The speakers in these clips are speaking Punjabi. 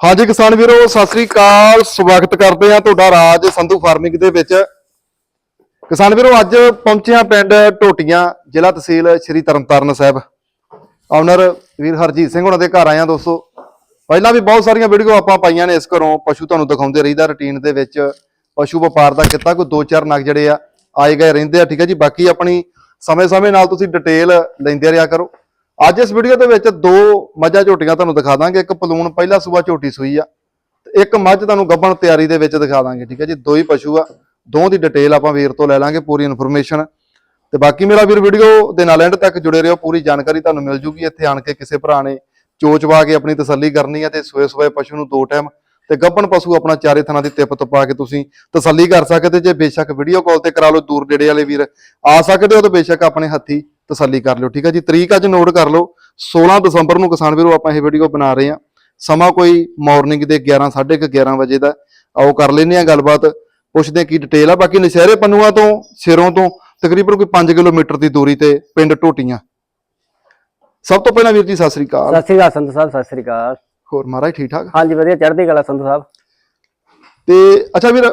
ਹਾਂਜੀ ਕਿਸਾਨ ਵੀਰੋ, ਸਤਿ ਸ੍ਰੀ ਅਕਾਲ। ਸਵਾਗਤ ਕਰਦੇ ਆ ਤੁਹਾਡਾ ਰਾਜ ਸੰਧੂ ਫਾਰਮਿੰਗ ਦੇ ਵਿੱਚ। ਕਿਸਾਨ ਵੀਰੋ, ਅੱਜ ਪਹੁੰਚਿਆ ਪਿੰਡ ਟੋਟੀਆਂ ਜ਼ਿਲ੍ਹਾ ਤਹਿਸੀਲ ਸ਼੍ਰੀ ਤਰਨਤਾਰਨ ਸਾਹਿਬ। ਆਨਰ ਵੀਰ ਹਰਜੀਤ ਸਿੰਘ ਉਹਨਾਂ ਦੇ ਘਰ ਆਏ ਆ ਦੋਸਤੋ। ਪਹਿਲਾਂ ਵੀ ਬਹੁਤ ਸਾਰੀਆਂ ਵੀਡੀਓ ਆਪਾਂ ਪਾਈਆਂ ਨੇ ਇਸ ਘਰੋਂ। ਪਸ਼ੂ ਤੁਹਾਨੂੰ ਦਿਖਾਉਂਦੇ ਰਹੀਦਾ ਰੁਟੀਨ ਦੇ ਵਿੱਚ। ਪਸ਼ੂ ਵਪਾਰ ਦਾ ਕਿੱਤਾ ਕੋਈ ਦੋ ਚਾਰ ਨਗ ਜਿਹੜੇ ਆ, ਆਏ ਗਏ ਰਹਿੰਦੇ ਆ, ਠੀਕ ਹੈ ਜੀ। ਬਾਕੀ ਆਪਣੀ ਸਮੇਂ-ਸਮੇਂ ਨਾਲ ਤੁਸੀਂ ਡਿਟੇਲ ਲੈਂਦੇ ਰਿਹਾ ਕਰੋ। ਅੱਜ ਇਸ ਵੀਡੀਓ ਦੇ ਵਿੱਚ ਦੋ ਮੱਝਾਂ ਝੋਟੀਆਂ ਤੁਹਾਨੂੰ ਦਿਖਾ ਦਾਂਗੇ। ਇੱਕ ਪਲੂਣ ਪਹਿਲਾ ਸੂਆ ਝੋਟੀ ਸੂਈ ਆ ਤੇ ਇੱਕ ਮੱਝ ਤੁਹਾਨੂੰ ਗੱਭਣ ਤਿਆਰੀ ਦੇ ਵਿੱਚ ਦਿਖਾ ਦਾਂਗੇ, ਠੀਕ ਹੈ ਜੀ। ਦੋ ਹੀ ਪਸ਼ੂ ਆ ਦੋਹਾਂ ਦੀ ਡਿਟੇਲ ਆਪਾਂ ਵੀਰ ਤੋਂ ਲੈ ਲਾਂਗੇ, ਪੂਰੀ ਇਨਫੋਰਮੇਸ਼ਨ ਤੇ ਬਾਕੀ ਮੇਰਾ ਵੀਰ ਵੀਡੀਓ ਦੇ ਨਾਲ ਐਂਡ ਤੱਕ ਜੁੜੇ ਰਹੋ, ਪੂਰੀ ਜਾਣਕਾਰੀ ਤੁਹਾਨੂੰ ਮਿਲ ਜੂਗੀ। ਇੱਥੇ ਆਣ ਕੇ ਕਿਸੇ ਭਰਾ ਨੇ ਚੋਚਵਾ ਕੇ ਆਪਣੀ ਤਸੱਲੀ ਕਰਨੀ ਹੈ ਤੇ ਸੋਏ ਸੋਏ ਪਸ਼ੂ ਨੂੰ ਦੋ ਟਾਈਮ ਤੇ ਗੱਭਣ ਪਸ਼ੂ ਆਪਣਾ ਚਾਰੇ ਥਣਾ ਦੀ ਤਿਪ ਤਪਾ ਕੇ ਤੁਸੀਂ ਤਸੱਲੀ ਕਰ ਸਕਦੇ ਜੇ। ਬੇਸ਼ੱਕ ਵੀਡੀਓ ਕਾਲ ਤੇ ਕਰਾ ਲਓ, ਦੂਰ ਨੇੜੇ ਵਾਲੇ ਵੀਰ ਆ ਸਕਦੇ ਹੋ ਤਾਂ ਬੇਸ਼ੱਕ ਆਪਣੇ ਹੱਥੀ ਤਸੱਲੀ ਕਰ ਲਿਓ ਠੀਕ ਹੈ ਜੀ? ਤਰੀਕ ਅੱਜ ਨੋਟ ਕਰ ਲਓ 16 ਦਸੰਬਰ ਨੂੰ ਕਿਸਾਨ ਵੀਰੋ ਆਪਾਂ ਇਹ ਵੀਡੀਓ ਬਣਾ ਰਹੇ ਹਾਂ। ਸਮਾਂ ਕੋਈ ਮਾਰਨਿੰਗ ਦੇ 11 11:30 11 ਵਜੇ ਦਾ ਆਓ ਕਰ ਲੈਨੇ ਆ ਗੱਲਬਾਤ ਪੁੱਛਦੇ ਕੀ ਡਿਟੇਲ ਆ। ਬਾਕੀ ਨਸ਼ਹਿਰੇ ਪੰਨੂਆਂ ਤੋਂ ਸਿਰੋਂ ਤੋਂ ਤਕਰੀਬਨ ਕੋਈ 5 ਕਿਲੋਮੀਟਰ ਦੀ ਦੂਰੀ ਤੇ ਪਿੰਡ ਟੋਟੀਆਂ ਸਭ ਤੋਂ ਪਹਿਲਾਂ ਵੀਰ ਜੀ ਸਤਿ ਸ੍ਰੀ ਅਕਾਲ। ਸਤਿ ਸ੍ਰੀ ਅਕਾਲ ਸੰਧੂ ਸਾਹਿਬ ਸਤਿ ਸ੍ਰੀ ਅਕਾਲ। ਹੋਰ ਮਹਾਰਾਜ ਠੀਕ ਠਾਕ? ਹਾਂਜੀ ਵਧੀਆ ਚੜ੍ਹਦੀ ਕਲਾ ਸੰਧੂ ਸਾਹਿਬ। ਤੇ ਅੱਛਾ ਵੀਰ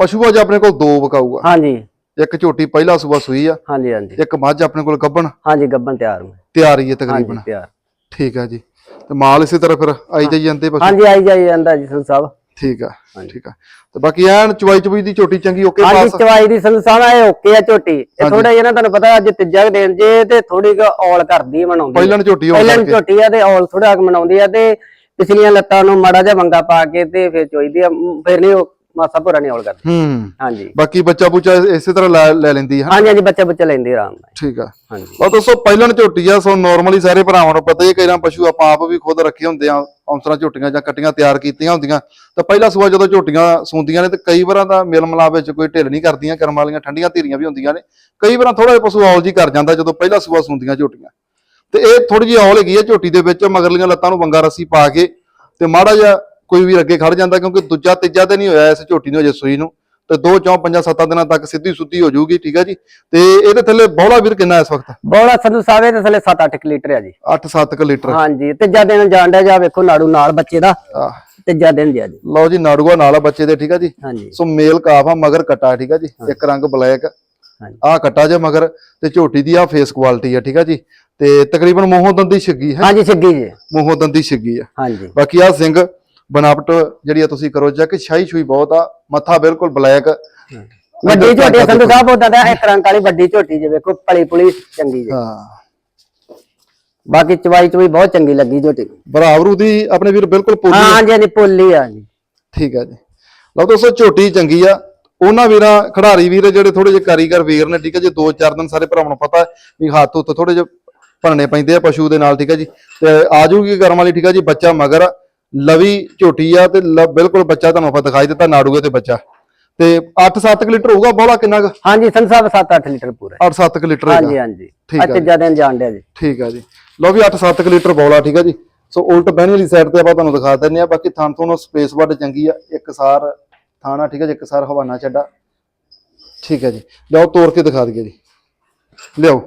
ਪਸ਼ੂ ਅੱਜ ਆਪਣੇ ਕੋਲ ਦੋ ਵਿਕਾਊਗਾ ਹਾਂਜੀ। ਇੱਕ ਝੋਟੀ ਪਹਿਲਾ ਸੂਆ ਸੂਈ ਆ। ਹਾਂਜੀ ਹਾਂਜੀ। ਇੱਕ ਮੱਝ ਆਪਣੇ ਕੋਲ ਗੱਭਣ? ਹਾਂਜੀ ਗੱਬਨ ਤਿਆਰ ਮੈਂ। ਤਿਆਰ ਹੀ ਹੈ ਹਾਂਜੀ ਤਕਰੀਬਨ ਤਿਆਰ। ਠੀਕ ਆ ਜੀ। ਤੇ ਮਾਲ ਇਸੇ ਤਰ੍ਹਾਂ ਫਿਰ ਆਈ ਜਾਈ ਜਾਂਦੇ ਪਸ਼ੂ? ਹਾਂਜੀ ਆਈ ਜਾਈ ਜਾਂਦਾ ਜੀ ਸਾਹਿਬ ਠੀਕ ਆ ਹਾਂਜੀ। ਠੀਕ ਆ। ਤੇ ਬਾਕੀ ਐਨ ਚਵਾਈ ਚਵਾਈ ਦੀ ਝੋਟੀ ਚੰਗੀ ਓਕੇ ਹਾਂਜੀ ਪਾਸ ਚਵਾਈ ਦੀ ਸੰਧੂ ਸਾਹਿਬ ਓਕੇ ਆ ਝੋਟੀ। ਇਹ ਹਾਂਜੀ। ਥੋੜਾ ਜਿਹਾ ਨਾ ਤੁਹਾਨੂੰ ਪਤਾ ਅੱਜ ਤੀਜਾ ਦਿਨ ਜੇ ਤੇ ਥੋੜੀ ਕੁ ਔਲ ਕਰਦੀ ਬਣਾਉਂਦੀ ਪਹਿਲਾਂ ਝੋਟੀ ਹੋਣ ਪਹਿਲਾਂ ਝੋਟੀ ਆ ਤੇ ਔਲ ਥੋੜਾ ਕੁ ਬਣਾਉਂਦੀ ਆ ਤੇ ਪਿਛਲੀਆਂ ਲੱਤਾਂ ਨੂੰ ਮਾੜਾ ਜਿਹਾ ਵੰਗਾ ਪਾ ਕੇ ਤੇ ਫਿਰ ਚੋਈਦੀ ਆ। ਫਿਰ ਨਹੀਂ ਉਹ ਮਾਸਾ ਭੁਰਾ ਨਹੀਂ ਔਲ ਕਰਦੀ। ਹੂੰ। ਹਾਂਜੀ। ਬਾਕੀ ਬੱਚਾ ਬੁੱਚਾ ਇਸੇ ਤਰ੍ਹਾਂ ਲੈ ਲੈ ਲੈਂਦੀ ਹੈ ਹਾਂਜੀ ਹਾਂਜੀ ਬੱਚੇ ਬੱਚੇ ਲੈਂਦੇ ਆਰਾਮ ਨਾਲ। ਠੀਕ ਆ। ਹਾਂਜੀ। ਲਓ ਦੋਸਤੋ ਪਹਿਲਾਂ ਨੂੰ ਝੋਟੀ ਆ ਸੋ ਨਾਰਮਲੀ ਸਾਰੇ ਭਰਾਵਾਂ ਨੂੰ ਪਤਾ ਹੀ ਹੈ ਕਈ ਪਸ਼ੂ ਆਪਾਂ ਆਪ ਵੀ ਖੁਦ ਰੱਖੇ ਹੁੰਦੇ ਆ ਔਂਸਰਾਂ ਝੋਟੀਆਂ ਜਾਂ ਕੱਟੀਆਂ ਤਿਆਰ ਕੀਤੀਆਂ ਹੁੰਦੀਆਂ। ਤਾਂ ਪਹਿਲਾ ਸੂਆ ਜਦੋਂ ਝੋਟੀਆਂ ਸੂੰਦੀਆਂ ਨੇ ਤੇ ਕਈ ਵਾਰਾਂ ਦਾ ਮਿਲ ਮਿਲਾਪ ਵਿੱਚ ਕੋਈ ਢਿੱਲ ਨਹੀਂ ਕਰਦੀਆਂ ਕਰਮ ਵਾਲੀਆਂ ਠੰਡੀਆਂ ਧੀਰੀਆਂ ਵੀ ਹੁੰਦੀਆਂ ਨੇ। ਕਈ ਵਾਰਾਂ ਥੋੜਾ ਜਿਹਾ ਪਸ਼ੂ ਔਲ ਜੀ ਕਰ ਜਾਂਦਾ ਜਦੋਂ ਪਹਿਲਾ ਸੂਆ ਸੂੰਦੀਆਂ ਝੋਟੀਆਂ। ਤੇ ਇਹ ਥੋੜੀ ਜਿਹੀ ਔਲ ਹੈਗੀ ਹੈ ਝੋਟੀ ਦੇ ਵਿੱਚ ਮਗਰਲੀਆਂ ਲੱਤਾਂ ਨੂੰ ਵੰਗਾ ਰੱਸੀ ਪਾ ਕੇ ਤੇ ਮਾੜਾ ਜਿਹਾ ਕੋਈ ਵੀ ਅੱਗੇ ਖੜ ਜਾਂਦਾ ਕਿਉਂਕਿ ਦੂਜਾ ਤੀਜਾ ਤੇ ਨਹੀਂ ਹੋਇਆ ਇਸ ਝੋਟੀ ਨੂੰ ਅਜੇ ਸੂਈ ਨੂੰ। ਤੇ ਦੋ ਚੌਂ ਪੰਜਾਂ ਸੱਤਾਂ ਦਿਨਾਂ ਤੱਕ ਸਿੱਧੀ ਸੁੱਧੀ ਹੋ ਜਾਊਗੀ ਠੀਕ ਹੈ ਜੀ? ਤੇ ਇਹਦੇ ਥੱਲੇ ਬੌਲਾ ਵੀਰ ਕਿੰਨਾ ਇਸ ਵਕਤ? ਬੋਲਾ ਸੰਧੂ ਸਾਹਿਬ ਇਹ ਤੇ ਥੱਲੇ 7-8 ਲੀਟਰ ਆ ਜੀ। 8-7 ਕ ਲੀਟਰ। ਹਾਂਜੀ ਤੀਜਾ ਦਿਨ ਜਾਣ ਡਿਆ ਜਾ ਵੇਖੋ ਨਾੜੂ ਨਾਲ ਬੱਚੇ ਦਾ। ਤੀਜਾ ਦਿਨ ਜੀ। ਲਓ ਜੀ ਨਾੜੂਆ ਨਾਲ ਆ ਬੱਚੇ ਦੇ ਠੀਕ ਆ ਜੀ? ਹਾਂਜੀ। ਸੋ ਮੇਲ ਕਾਫ ਆ ਮਗਰ ਕੱਟਾ ਠੀਕ ਆ ਜੀ? ਇੱਕ ਰੰਗ ਬਲੈਕ। ਆ ਕੱਟਾ ਜੇ ਮਗਰ ਤੇ ਝੋਟੀ ਦੀ ਆ ਫੇਸ ਕੁਆਲਿਟੀ ਆ ਠੀਕ ਆ ਜੀ? ਤੇ ਤਕਰੀਬਨ ਮੂੰਹੋਂ ਦੰਦੀ ਛਿੱਗੀ ਹੈ? ਹਾਂਜੀ ਛੱਗੀ ਜੀ। ਮੂੰਹੋਂ ਦੰਦੀ ਛਿੱਗੀ ਆ। ਹਾਂਜੀ। ਬਾਕੀ ਆ ਸਿੰਘ ਬਨਾਵਟ ਜਿਹੜੀ ਆ ਤੁਸੀਂ ਕਰੋ ਚੈੱਕ ਸ਼ਾਹੀ ਸ਼ੂਈ ਬਹੁਤ ਆ ਮੱਥਾ ਬਿਲਕੁਲ ਬਲੈਕ। ਵੱਡੀ ਝੋਟੀ ਆ ਸੰਧੂ ਸਾਹਿਬ ਉਹਦਾ ਤਾਂ ਇੱਕ ਰੰਗ ਵਾਲੀ ਵੱਡੀ ਝੋਟੀ ਜੇ ਵੇਖੋ ਪਲੀ ਪੁਲੀ ਚੰਗੀ ਜੀ। ਹਾਂ। ਬਾਕੀ ਚਵਾਈ ਚਵਾਈ ਬਹੁਤ ਚੰਗੀ ਲੱਗੀ ਝੋਟੀ। ਬਰਾਬਰੂ ਦੀ ਆਪਣੇ ਵੀਰ ਬਿਲਕੁਲ ਪੂਰੀ ਹਾਂ ਹਾਂਜੀ ਹਾਂਜੀ ਪੁੱਲੀ ਆ ਜੀ। ਠੀਕ ਆ ਜੀ। ਲਓ ਦੋਸਤੋ ਝੋਟੀ ਚੰਗੀ ਆ। ਉਹਨਾਂ ਵੀਰਾਂ ਖਿਡਾਰੀ ਵੀਰ ਜਿਹੜੇ ਥੋੜੇ ਜਿਹੇ ਕਾਰੀਗਰ ਵੀਰ ਨੇ ਠੀਕ ਹੈ ਜੀ ਦੋ ਚਾਰ ਦਿਨ ਸਾਰੇ ਭਰਾਵਾਂ ਨੂੰ ਪਤਾ ਹੈ ਵੀ ਹੱਥ ਉੱਤੇ ਥੋੜੇ ਜਿਹੇ ਭਰਨੇ ਪੈਂਦੇ ਆ ਪਸ਼ੂ ਦੇ ਨਾਲ ਠੀਕ ਹੈ ਜੀ। ਤੇ ਆ ਜਾਊਗੀ ਕਰਮ ਵਾਲੀ ਠੀਕ ਹੈ ਜੀ ਬੱਚਾ ਮਗਰ। ਆ, ਲਵੀ ਝੋਟੀ ਆ ਤੇ ਬਿਲਕੁਲ ਬੱਚਾ ਤੁਹਾਨੂੰ ਆਪਾਂ ਦਿਖਾਈ ਦਿੱਤਾ ਨਾੜੂਏ ਤੇ ਬੱਚਾ। ਤੇ 8-7 ਲੀਟਰ ਹੋਊਗਾ ਬੋਲਾ ਕਿੰਨਾ ਕੁ? ਹਾਂਜੀ ਸਾਹਿਬ 7-8 ਲੀਟਰ ਪੂਰਾ 8-7 ਲੀਟਰ ਹਾਂਜੀ ਹਾਂਜੀ। ਤੀਜਾ ਦਿਨ ਜਾਣ ਡਿਆ ਜੀ ਠੀਕ ਆ ਜੀ। ਲਓ ਵੀ 8-7 ਲੀਟਰ ਬੋਲਾ ਠੀਕ ਆ ਜੀ। ਸੋ ਉਲਟ ਬਹਿਣੀ ਵਾਲੀ ਸਾਈਡ ਤੇ ਆਪਾਂ ਤੁਹਾਨੂੰ ਦਿਖਾ ਦਿੰਨੇ ਆ। ਬਾਕੀ ਥਾਂ ਤੋਂ ਸਪੇਸ ਵੱਡ ਚੰਗੀ ਆ। ਇੱਕ ਸਾਰ ਥਾਣਾ ਠੀਕ ਆ ਜੀ। ਇੱਕ ਸਾਰ ਹਵਾਨਾ ਚੱਡਾ। ਠੀਕ ਹੈ ਜੀ। ਲਓ ਤੋੜ ਕੇ ਦਿਖਾ ਦਈਏ ਜੀ। ਲਿਓ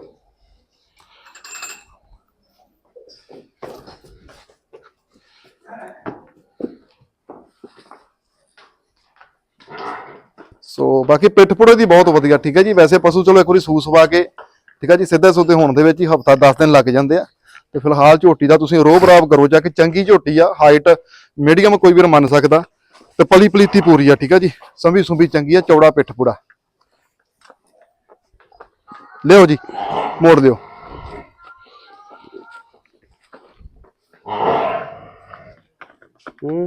ਸੋ ਬਾਕੀ ਪਿੱਠ ਪੁੜੇ ਦੀ ਬਹੁਤ ਵਧੀਆ, ਠੀਕ ਹੈ ਜੀ? ਵੈਸੇ ਪਸ਼ੂ ਚਲੋ ਇੱਕ ਵਾਰੀ ਸੂਸ ਵਾ ਕੇ, ਠੀਕ ਹੈ ਜੀ? ਸਿੱਧੇ ਸੁੱਧੇ ਹੋਣ ਦੇ ਵਿੱਚ ਹੀ ਹਫਤਾ 10 ਦਿਨ ਲੱਗ ਜਾਂਦੇ ਆ। ਤੇ ਫਿਲਹਾਲ ਝੋਟੀ ਦਾ ਤੁਸੀਂ ਰੋਬ ਰਾਬ ਕਰੋ, ਜਾ ਕੇ ਚੰਗੀ ਝੋਟੀ ਆ ਹਾਈਟ ਮੀਡੀਅਮ ਕੋਈ ਵੀਰ ਮੰਨ ਸਕਦਾ। ਤੇ ਪਲੀ ਪਲੀਤੀ ਪੂਰੀ ਆ, ਠੀਕ ਆ ਜੀ? ਸੰਭੀ ਸੁੰਭੀ ਚੰਗੀ ਆ, ਚੌੜਾ ਪਿੱਠ ਪੂਰਾ ਲਿਓ ਜੀ, ਮੋੜ ਦਿਓ ਹੂੰ।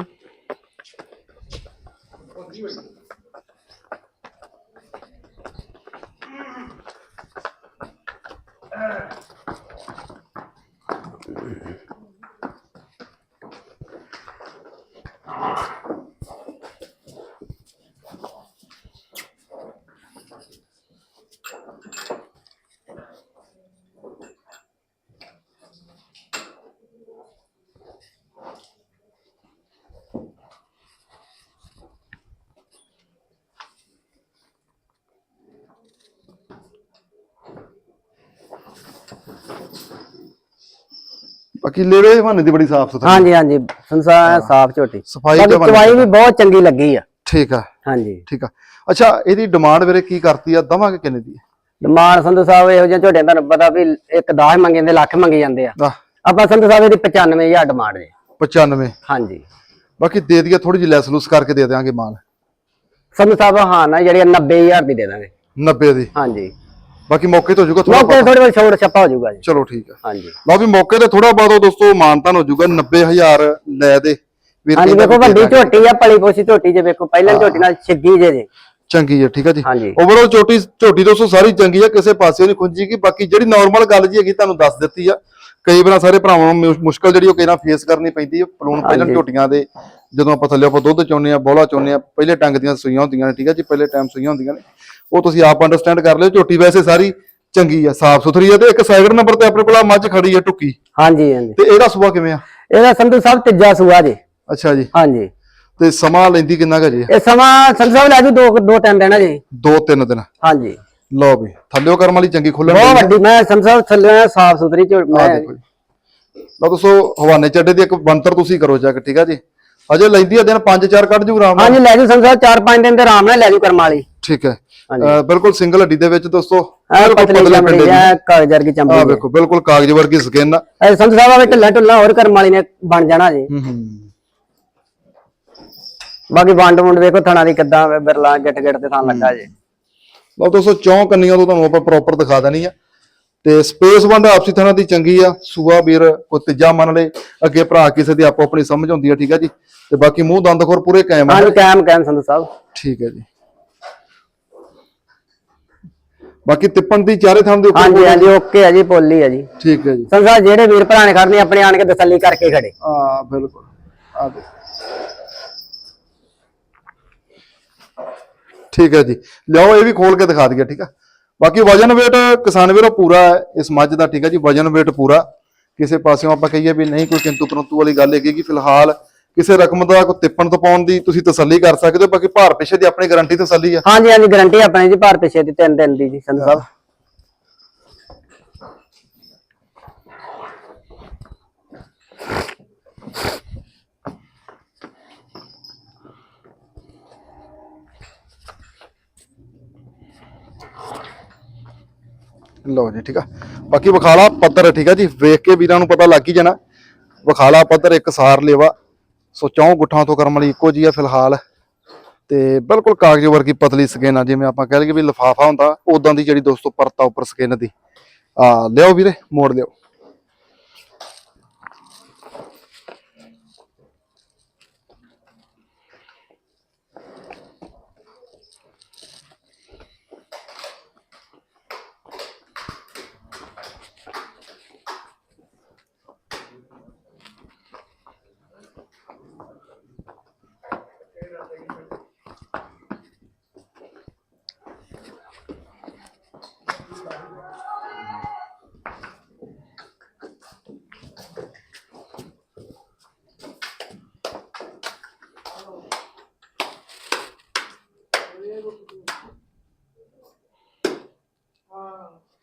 ਬਾਕੀ ਲੇਵੇ ਹਵਾਨੇ ਦੀ ਬੜੀ ਸਾਫ਼ ਸੁਥਰੀ। ਹਾਂਜੀ ਹਾਂਜੀ ਸੰਸਾਰ ਸਾਫ਼ ਝੋਟੀ। ਸਫ਼ਾਈ ਬਣੀ ਚਵਾਈ ਵੀ ਬਹੁਤ ਚੰਗੀ ਲੱਗੀ ਆ। ਠੀਕ ਆ। ਹਾਂਜੀ। ਠੀਕ ਆ। ਅੱਛਾ ਇਹਦੀ ਡਿਮਾਂਡ ਵੀਰੇ ਕੀ ਕਰਤੀ ਆ? ਦਵਾਂਗੇ ਕਿੰਨੇ ਦੀ ਡਿਮਾਂਡ ਸੰਧੂ ਸਾਹਿਬ ਇਹੋ ਜਿਹੇ ਝੋਟੇ ਤੁਹਾਨੂੰ ਪਤਾ ਵੀ ਇੱਕ 10 ਮੰਗੇ ਜਾਂਦੇ ਲੱਖ ਮੰਗੇ ਜਾਂਦੇ ਆ। ਆਪਾਂ ਸੰਧੂ ਸਾਹਿਬ ਇਹਦੀ 95000 ਡਿਮਾਂਡ ਜੀ। 95 ਹਾਂਜੀ। ਬਾਕੀ ਦੇ ਦਈਏ ਥੋੜੀ ਜਿਹੀ ਲੈਸ ਲੂਸ ਕਰਕੇ ਦੇ ਦਿਆਂਗੇ ਮਾਲ। ਸੰਧੂ ਸਾਹਿਬ ਹਾਂ ਨਾ ਜਿਹੜੀ 90000 ਦੀ ਦੇ ਦਾਂਗੇ। 90 ਦੀ। ਹਾਂਜੀ। ਬਾਕੀ ਮੌਕੇ ਤੇ ਹੋ ਜਾਊਗਾ ਥੋੜਾ ਮੌਕੇ ਥੋੜੀ ਬਹੁਤ ਛੋੜ ਛੱਪਾ ਹੋ ਜਾਊਗਾ ਜੀ। ਚਲੋ ਠੀਕ ਆ ਹਾਂਜੀ। ਲਓ ਵੀ ਮੌਕੇ ਤੇ ਥੋੜਾ ਬਹੁਤ ਦੋਸਤੋ ਮਾਨਤਾਨ ਹੋ ਜਾਊਗਾ 90000 ਲੈ ਦੇ। ਵੀਰ ਹਾਂਜੀ ਕਹਿੰਦਾ ਵੇਖੋ ਵੀ ਦੇ ਵੱਡੀ ਦਾਂਗੇ। ਝੋਟੀ ਆ ਪਲੀ ਪੋਸੀ ਝੋਟੀ ਜੇ ਵੇਖੋ ਪਹਿਲਾਂ ਝੋਟੀ ਨਾਲ ਛਿੱਗੀ ਜੇ ਜੇ। ਚੰਗੀ ਹੈ ਠੀਕ ਹੈ ਜੀ। ਹਾਂਜੀ। ਓਵਰਆਲ ਝੋਟੀ ਝੋਟੀ ਦੋਸਤੋ ਸਾਰੀ ਚੰਗੀ ਹੈ ਕਿਸੇ ਪਾਸੇ ਨਹੀਂ ਖੁੰਝੀਗੀ। ਬਾਕੀ ਜਿਹੜੀ ਨਾਰਮਲ ਗੱਲ ਜੀ ਹੈਗੀ ਤੁਹਾਨੂੰ ਦੱਸ ਦਿੱਤੀ ਆ। ਕਈ ਵਾਰ ਸਾਰੇ ਭਰਾਵਾਂ ਨੂੰ ਮੁ- ਮੁਸ਼ਕਲ ਜਿਹੜੀ ਉਹ ਕਿਹਨਾਂ ਫੇਸ ਕਰਨੀ ਪੈਂਦੀ ਹੈ। ਪਲੂਣ ਪਹਿਲਾਂ ਝੋਟੀਆਂ ਦੇ ਜਦੋਂ ਆਪਾਂ ਥੱਲੇ ਆਪਾਂ ਦੁੱਧ ਚੋਨੇ ਆ ਬੋਲਾ ਚੋਨੇ ਆ ਪਹਿਲੇ ਟੰਗ ਦੀਆਂ ਸੂਈਆਂ ਹੁੰਦੀਆਂ ਨੇ ਠੀਕ ਹੈ ਜੀ ਪਹਿਲੇ ਟਾਈਮ ਸੂਈਆਂ ਹੁੰਦੀਆਂ ਨੇ। ਉਹ ਤੁਸੀਂ ਆਪ ਅੰਡਰਸਟੈਂਡ ਕਰ ਲਿਓ ਝੋਟੀ ਵੈਸੇ ਸਾਰੀ ਚੰਗੀ ਆ ਸਾਫ਼ ਸੁਥਰੀ ਆ ਤੇ ਇੱਕ ਸੈਕਿੰਡ ਨੰਬਰ ਤੇ ਆਪਣੇ ਕੋਲ ਆ ਮੱਝ ਖੜੀ ਆ ਟੁੱਕੀ। ਹਾਂਜੀ ਹਾਂਜੀ। ਤੇ ਇਹਦਾ ਸੁਭਾ ਕਿਵੇਂ ਆ? ਇਹਦਾ ਸੰਧੂ ਸਾਹਿਬ ਤੀਜਾ ਸੂਆ ਜੀ। ਅੱਛਾ ਜੀ। ਹਾਂਜੀ। ਤੇ ਸਮਾਂ ਲੈਂਦੀ ਕਿੰਨਾ ਕੁ ਜੀ? ਇਹ ਸਮਾਂ ਸੰਧੂ ਸਾਹਿਬ ਲੈ ਜੂ ਦੋ ਦੋ ਟਾਈਮ ਦੇਣਾ ਜੀ। ਦੋ ਤਿੰਨ ਦਿਨ। ਹਾਂਜੀ। ਲਓ ਵੀ ਥੱਲਿਓ ਕਰਮ ਵਾਲੀ ਚੰਗੀ ਖੁੱਲਣ ਬਹੁਤ ਵੱਡੀ ਮੈਂ ਸੰਧੂ ਸਾਹਿਬ ਥੱਲੇ ਸਾਫ਼ ਸੁਥਰੀ ਝੋਟ ਆ ਮੈਂ ਲਓ ਦੋਸਤੋ ਹਵਾਨੇ ਚੱਡੇ ਦੀ ਇੱਕ ਬੰਤਰ ਤੁਸੀਂ ਕਰੋ ਚੈੱਕ ਠੀਕ ਆ ਜੀ? ਅਜੇ ਲੈਂਦੀ ਆ ਦਿਨ 5-4 ਕੱਢ ਜੂ ਆਰਾਮ ਨਾਲ। ਹਾਂਜੀ ਲੈ ਜੂ ਸੰਧੂ ਸਾਹਿਬ ਚਾਰ ਪੰਜ ਦਿਨ ਤੇ ਆਰਾਮ ਨਾਲ ਲੈ ਜੂ ਕਰਮ ਵਾਲੀ। ਠੀਕ ਹੈ। ਅਹ ਬਿਲਕੁਲ ਸਿੰਗਲ ਹੱਡੀ ਦੇ ਵਿੱਚ ਦੋਸਤੋ ਬਿਲਕੁਲ ਪਤਲੀ ਪਤਲੇ ਚਮੜੀ ਪਿੰਡੇ ਹੈ ਕਾਗਜ਼ ਵਰਗੀ ਆ। ਚਮੜੀ ਵੇਖੋ ਬਿਲਕੁਲ ਕਾਗਜ਼ ਵਰਗੀ ਸਕਿਨ ਆ। ਹੈ ਇਹ ਸੰਧੂ ਸਾਹਿਬ ਆ ਵੀ ਢਿੱਲਾ ਢੁੱਲਾ ਹੋਰ ਕਰਮ ਵਾਲੀ ਨੇ ਬਣ ਜਾਣਾ ਜੀ। ਹੂੰ ਹੂੰ। ਬਾਕੀ ਵੰਡ ਵੰਡ ਵੇਖੋ ਥਣਾ ਦੀ ਕਿੱਦਾਂ ਬਿਰਲਾ ਗਿੱਟ ਗਿੱਟ ਤੇ ਥਾਂ ਲੱਗਾ ਜੀ। ਲਓ ਦੋਸਤੋ ਚੌਂ ਕੰਨੀਆਂ ਤੋਂ ਤੁਹਾਨੂੰ ਆਪਾਂ ਪ੍ਰੋਪਰ ਦਿਖਾ ਦੇਣੀ ਆ। ਤੇ ਸਪੇਸ ਵੰਡ ਆਪਸੀ ਥਾਂ ਦੀ ਚੰਗੀ ਆ। ਸੂਆ ਵੀਰ ਕੋ ਤੀਜਾ ਮੰਨ ਲੇ ਅੱਗੇ ਭਰਾ ਕਿਸੇ ਦੀ ਆਪੋ ਆਪਣੀ ਸਮਝ ਹੁੰਦੀ ਆ ਠੀਕ ਆ ਜੀ। ਤੇ ਬਾਕੀ ਮੂੰਹ ਦੰਦ ਖੋਰ ਪੂਰੇ ਕਾਇਮ ਆ। ਹਾਂਜੀ ਕਾਇਮ ਕਾਇਮ ਸੰਧੂ ਸਾਹਿਬ। ਠੀਕ ਹੈ ਜੀ। ਬਾਕੀ ਤਿੱਪਣ ਦੀ ਚਾਰੇ ਥਾਂ ਦੇ ਉੱਪਰ ਹਾਂਜੀ ਹਾਂਜੀ ਓਕੇ ਆ ਜੀ ਪੋਲੀ ਆ ਜੀ। ਠੀਕ ਹੈ ਜੀ। ਸਾਹਿਬ ਜਿਹੜੇ ਵੀਰ ਭਰਾ ਨੇ ਖੜਨੇ ਆਪਣੇ ਆਣ ਕੇ ਤਸੱਲੀ ਕਰਕੇ ਖੜੇ। ਆ ਬਿਲਕੁਲ। ਆ ਦੇ। ਠੀਕ ਹੈ ਜੀ। ਲਿਆਓ ਇਹ ਵੀ ਖੋਲ ਕੇ ਦਿਖਾ ਦਈਏ ਠੀਕ ਆ? ਬਾਕੀ ਵਜਨ weight ਕਿਸਾਨ ਵੀਰੋ ਪੂਰਾ ਹੈ ਇਸ ਮੱਝ ਦਾ ਠੀਕ ਹੈ ਜੀ? ਵਜਨ weight ਪੂਰਾ। ਕਿਸੇ ਪਾਸਿਓਂ ਆਪਾਂ ਕਹੀਏ ਵੀ ਨਹੀਂ ਕੋਈ ਕਿੰਤੂ ਪਰੰਤੂ ਵਾਲੀ ਗੱਲ ਹੈਗੀ ਕਿ ਫਿਲਹਾਲ ਕਿਸੇ ਰਕਮ ਦਾ ਕੋਈ ਤਿੱਪਣ ਤੋਂ ਪਾਉਣ ਦੀ ਤੁਸੀਂ ਤਸੱਲੀ ਕਰ ਸਕਦੇ ਹੋ ਬਾਕੀ ਭਾਰ ਪਿੱਛੇ ਦੀ ਆਪਣੀ ਗਾਰੰਟੀ ਤਸੱਲੀ ਆ। ਹਾਂਜੀ ਹਾਂਜੀ ਗਾਰੰਟੀ ਆਪਣੇ ਜੀ ਭਾਰ ਪਿਛੇ ਦੀ ਤਿੰਨ ਦਿਨ ਦੀ ਜੀ ਸੰਧੂ ਸਾਹਿਬ। ਲਓ ਜੀ ਠੀਕ ਆ। ਬਾਕੀ ਵਿਖਾਲਾ ਪੱਧਰ ਠੀਕ ਆ ਜੀ ਵੇਖ ਕੇ ਵੀਰਾਂ ਨੂੰ ਪਤਾ ਲੱਗ ਹੀ ਜਾਣਾ। ਵਿਖਾਲਾ ਪੱਧਰ ਇੱਕ ਸਾਰ ਲੇਵਾ। ਸੋ ਚੌਂ ਗੁੱਠਾਂ ਤੋਂ ਕਰਮ ਵਾਲੀ ਇੱਕੋ ਜੀ ਆ ਫਿਲਹਾਲ। ਤੇ ਬਿਲਕੁਲ ਕਾਗਜ਼ ਵਰਗੀ ਪਤਲੀ ਸਕਿਨ ਆ, ਜਿਵੇਂ ਆਪਾਂ ਕਹਿ ਲਈਏ ਵੀ ਲਿਫਾਫਾ ਹੁੰਦਾ ਉਦਾਂ ਦੀ ਜਿਹੜੀ ਦੋਸਤੋ ਪਰਤਾ ਉੱਪਰ ਸਕਿਨ ਦੀ। ਆ ਲਿਓ ਵੀਰੇ, ਮੋੜ ਲਿਓ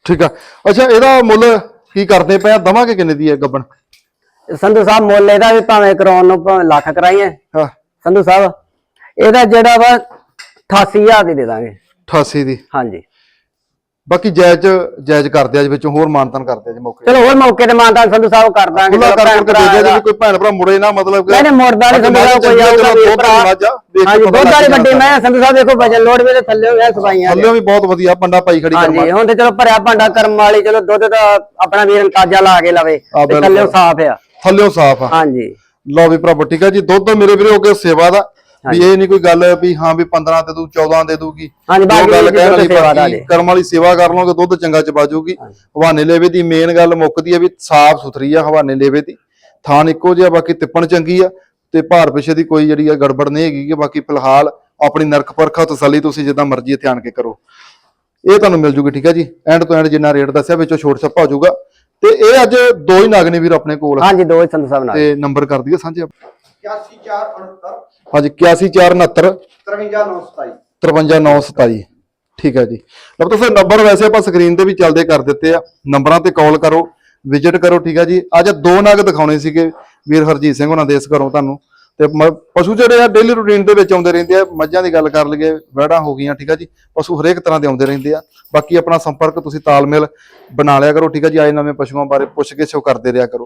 ਠੀਕ ਆ। ਅੱਛਾ ਇਹਦਾ ਮੁੱਲ ਕੀ ਕਰਦੇ ਪਏ ਆ? ਦਵਾਂਗੇ ਕਿੰਨੇ ਦੀ ਹੈ ਗੱਬਣ? ਸੰਧੂ ਸਾਹਿਬ ਮੁੱਲ ਇਹਦਾ ਵੀ ਭਾਵੇਂ ਕਰਾਉਣ ਨੂੰ ਭਾਵੇਂ ਲੱਖ ਕਰਾਈਏ। ਹਾਂ। ਸੰਧੂ ਸਾਹਿਬ ਇਹਦਾ ਜਿਹੜਾ ਵਾ 88000 ਦੀ ਦੇ ਦਾਂਗੇ। 88 ਦੀ। ਹਾਂਜੀ। ਬਾਕੀ ਜਾਇਜ਼ ਜਾਇਜ਼ ਕਰਦੇ ਆ ਜੀ ਵਿੱਚੋਂ ਹੋਰ ਮਾਨਤਨ ਕਰਦੇ ਆ ਜੀ ਮੌਕੇ ਚਲੋ ਹੋਰ ਮੌਕੇ ਤੇ ਮਾਨਤਾਨ ਸੰਧੂ ਸਾਹਿਬ ਕਰ ਦਾਂਗੇ ਖੁੱਲਾ ਕਰ ਕਰਕੇ ਦੇ ਦਿਆ ਭਰਾ ਜੀ ਕੋਈ ਭੈਣ ਭਰਾ ਮੁੜੇ ਨਾ ਮਤਲਬ ਨਹੀਂ ਨਹੀਂ ਮੋੜਦਾ ਨਹੀਂ ਸੰਧੂ ਸਾਹਿਬ ਕੋਈ ਆਊਗਾ ਭਰਾ। ਹਾਂਜੀ ਦੁੱਧ ਵਾਲੀ ਵੱਡੀ ਮੈਂ ਸੰਧੂ ਸਾਹਿਬ ਦੇਖੋ ਵਜਨ ਲੋਡ ਵੀ ਤੇ ਥੱਲੇ ਹੋਇਆ ਸਫਾਈਆਂ ਥੱਲੇ ਵੀ ਬਹੁਤ ਵਧੀਆ ਪੰਡਾ ਪਾਈ ਖੜੀ ਕਰਮਾ ਹਾਂਜੀ ਹੁਣ ਤੇ ਚਲੋ ਭਰਿਆ ਭਾਂਡਾ ਕਰਮ ਵਾਲੀ ਚਲੋ ਦੁੱਧ ਦਾ ਆਪਣਾ ਵੀਰ ਅੰਤਾਜਾ ਲਾ ਕੇ ਲਵੇ ਤੇ। ਥੱਲੇ ਸਾਫ਼ ਆ। ਥੱਲਿਓ ਸਾਫ਼ ਆ। ਹਾਂਜੀ। ਲਓ ਵੀ ਭਰਾ ਠੀਕ ਆ ਜੀ ਦੁੱਧ ਮੇਰੇ ਵੀਰੇ ਹੋ ਗਿਆ ਸੇਵਾ ਦਾ ਵੀ ਇਹ ਨਹੀਂ ਕੋਈ ਗੱਲ ਵੀ ਹਾਂ ਵੀ 15 ਦੇ ਦੂ 14 ਦੇ ਦੂਗੀ ਹਾਂਜੀ, ਗੱਲ ਕਹਿਣ ਵਾਲੀ ਬਾਕੀ। ਕਰਮ ਵਾਲੀ ਸੇਵਾ ਕਰ ਲਓਗੇ ਦੁੱਧ ਚੰਗਾ ਚਬਾ ਜਾਊਗੀ ਹਵਾਨੇ ਲੇਵੇ ਦੀ ਮੇਨ ਗੱਲ ਮੁੱਕਦੀ ਆ ਵੀ ਸਾਫ਼ ਸੁਥਰੀ ਆ ਹਵਾਨੇ ਲੇਵੇ ਦੀ। ਥਾਨ ਇੱਕੋ ਜਿਹਾ ਬਾਕੀ ਤਿੱਪਣ ਚੰਗੀ ਆ। ਤੇ ਭਾਰ ਪਿਛੇ ਦੀ ਕੋਈ ਜਿਹੜੀ ਆ ਗੜਬੜ ਨਹੀਂ ਹੈਗੀ ਕਿ ਬਾਕੀ ਫਿਲਹਾਲ ਆਪਣੀ ਨਰਕ ਪਰਖਾ ਤਸੱਲੀ ਤੁਸੀਂ ਜਿੱਦਾਂ ਮਰਜ਼ੀ ਧਿਆਨ ਕੇ ਕਰੋ। ਇਹ ਤੁਹਾਨੂੰ ਮਿਲ ਜੂਗੀ ਠੀਕ ਹੈ ਜੀ? ਐਂਡ ਤੋਂ ਐਂਡ ਜਿੰਨਾ ਰੇਟ ਦੱਸਿਆ ਵਿੱਚੋਂ ਛੋਟ ਛੱਪਾ ਹੋ ਜਾਊਗਾ ਤੇ ਇਹ ਅੱਜ ਦੋ ਹੀ ਨਗ ਨੇ ਵੀਰ ਆਪਣੇ ਕੋਲ ਹਾਂਜੀ ਦੋ ਹੀ ਸੰਧੂ ਸਾਹਿਬ ਨਾਲ। ਤੇ ਨੰਬਰ ਕਰ ਦਈਏ ਸਾਂਝੇ 8469 ਹਾਂਜੀ 81469 53927 53927 ਠੀਕ ਹੈ ਜੀ। ਲਓ ਤੁਸੀਂ ਨੰਬਰ ਵੈਸੇ ਆਪਾਂ ਸਕਰੀਨ ਤੇ ਵੀ ਚੱਲਦੇ ਕਰ ਦਿੱਤੇ ਆ। ਨੰਬਰਾਂ ਤੇ ਕਾਲ ਕਰੋ ਵਿਜ਼ਿਟ ਕਰੋ ਠੀਕ ਆ ਜੀ। ਅੱਜ ਦੋ ਨਗ ਦਿਖਾਉਣੇ ਸੀਗੇ ਵੀਰ ਹਰਜੀਤ ਸਿੰਘ ਉਹਨਾਂ ਦੇ ਇਸ ਘਰੋਂ ਤੁਹਾਨੂੰ। ਤੇ ਮ- ਪਸ਼ੂ ਜਿਹੜੇ ਆ ਡੇਲੀ ਰੂਟੀਨ ਦੇ ਵਿੱਚ ਆਉਂਦੇ ਰਹਿੰਦੇ ਆ ਮੱਝਾਂ ਦੀ ਗੱਲ ਕਰ ਲਈਏ ਵੈੜਾਂ ਹੋ ਗਈਆਂ ਠੀਕ ਆ ਜੀ। ਪਸ਼ੂ ਹਰੇਕ ਤਰ੍ਹਾਂ ਦੇ ਆਉਂਦੇ ਰਹਿੰਦੇ ਆ। ਬਾਕੀ ਆਪਣਾ ਸੰਪਰਕ ਤੁਸੀਂ ਤਾਲਮੇਲ ਬਣਾ ਲਿਆ ਕਰੋ ਠੀਕ ਆ ਜੀ। ਆਏ ਨਵੇਂ ਪਸ਼ੂਆਂ ਬਾਰੇ ਪੁੱਛ ਕੇ ਕਰਦੇ ਰਿਹਾ ਕਰੋ।